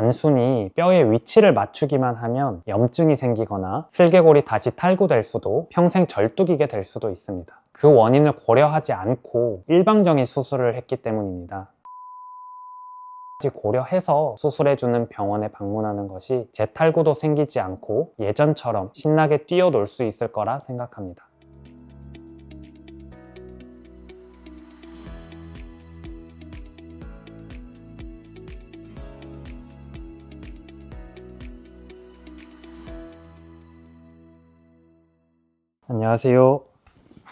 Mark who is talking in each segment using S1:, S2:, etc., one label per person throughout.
S1: 단순히 뼈의 위치를 맞추기만 하면 염증이 생기거나 슬개골이 다시 탈구될 수도 평생 절뚝이게 될 수도 있습니다. 그 원인을 고려하지 않고 일방적인 수술을 했기 때문입니다. 고려해서 수술해주는 병원에 방문하는 것이 재탈구도 생기지 않고 예전처럼 신나게 뛰어놀 수 있을 거라 생각합니다. 안녕하세요.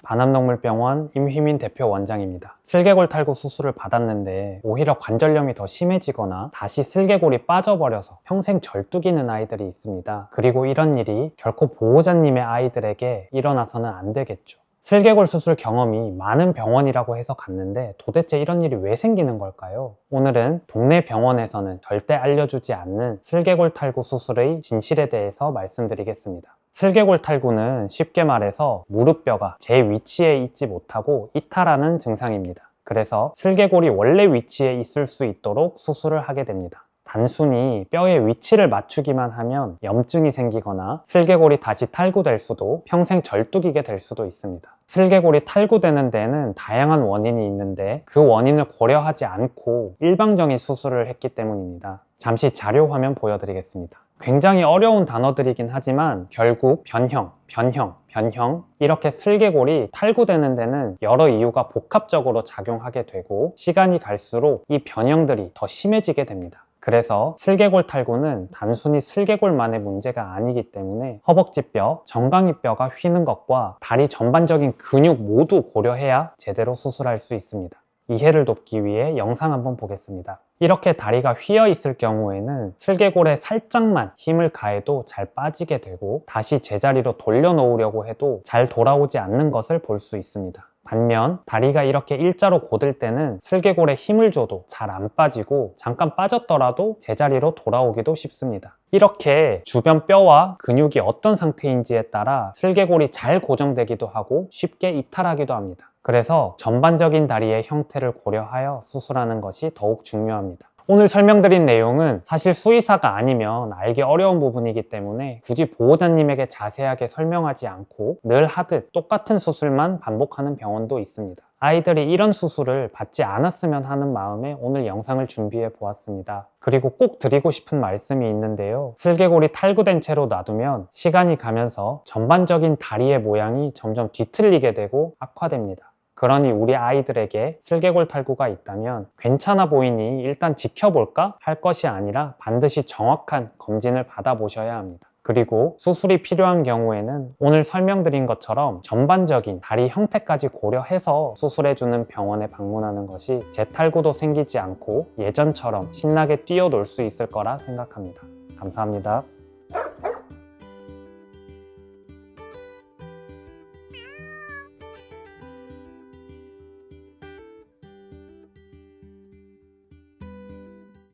S1: 반암동물병원 임휘민 대표 원장입니다. 슬개골 탈구 수술을 받았는데 오히려 관절염이 더 심해지거나 다시 슬개골이 빠져버려서 평생 절뚝이는 아이들이 있습니다. 그리고 이런 일이 결코 보호자님의 아이들에게 일어나서는 안 되겠죠. 슬개골 수술 경험이 많은 병원이라고 해서 갔는데 도대체 이런 일이 왜 생기는 걸까요? 오늘은 동네 병원에서는 절대 알려주지 않는 슬개골 탈구 수술의 진실에 대해서 말씀드리겠습니다. 슬개골 탈구는 쉽게 말해서 무릎뼈가 제 위치에 있지 못하고 이탈하는 증상입니다. 그래서 슬개골이 원래 위치에 있을 수 있도록 수술을 하게 됩니다. 단순히 뼈의 위치를 맞추기만 하면 염증이 생기거나 슬개골이 다시 탈구될 수도 평생 절뚝이게 될 수도 있습니다. 슬개골이 탈구되는 데는 다양한 원인이 있는데 그 원인을 고려하지 않고 일방적인 수술을 했기 때문입니다. 잠시 자료 화면 보여드리겠습니다. 굉장히 어려운 단어들이긴 하지만 결국 변형, 변형, 변형 이렇게 슬개골이 탈구되는 데는 여러 이유가 복합적으로 작용하게 되고 시간이 갈수록 이 변형들이 더 심해지게 됩니다. 그래서 슬개골 탈구는 단순히 슬개골만의 문제가 아니기 때문에 허벅지뼈, 정강이뼈가 휘는 것과 다리 전반적인 근육 모두 고려해야 제대로 수술할 수 있습니다. 이해를 돕기 위해 영상 한번 보겠습니다. 이렇게 다리가 휘어 있을 경우에는 슬개골에 살짝만 힘을 가해도 잘 빠지게 되고 다시 제자리로 돌려놓으려고 해도 잘 돌아오지 않는 것을 볼 수 있습니다. 반면 다리가 이렇게 일자로 곧을 때는 슬개골에 힘을 줘도 잘 안 빠지고 잠깐 빠졌더라도 제자리로 돌아오기도 쉽습니다. 이렇게 주변 뼈와 근육이 어떤 상태인지에 따라 슬개골이 잘 고정되기도 하고 쉽게 이탈하기도 합니다. 그래서 전반적인 다리의 형태를 고려하여 수술하는 것이 더욱 중요합니다. 오늘 설명드린 내용은 사실 수의사가 아니면 알기 어려운 부분이기 때문에 굳이 보호자님에게 자세하게 설명하지 않고 늘 하듯 똑같은 수술만 반복하는 병원도 있습니다. 아이들이 이런 수술을 받지 않았으면 하는 마음에 오늘 영상을 준비해 보았습니다. 그리고 꼭 드리고 싶은 말씀이 있는데요. 슬개골이 탈구된 채로 놔두면 시간이 가면서 전반적인 다리의 모양이 점점 뒤틀리게 되고 악화됩니다. 그러니 우리 아이들에게 슬개골 탈구가 있다면 괜찮아 보이니 일단 지켜볼까 할 것이 아니라 반드시 정확한 검진을 받아보셔야 합니다. 그리고 수술이 필요한 경우에는 오늘 설명드린 것처럼 전반적인 다리 형태까지 고려해서 수술해주는 병원에 방문하는 것이 재탈구도 생기지 않고 예전처럼 신나게 뛰어놀 수 있을 거라 생각합니다. 감사합니다.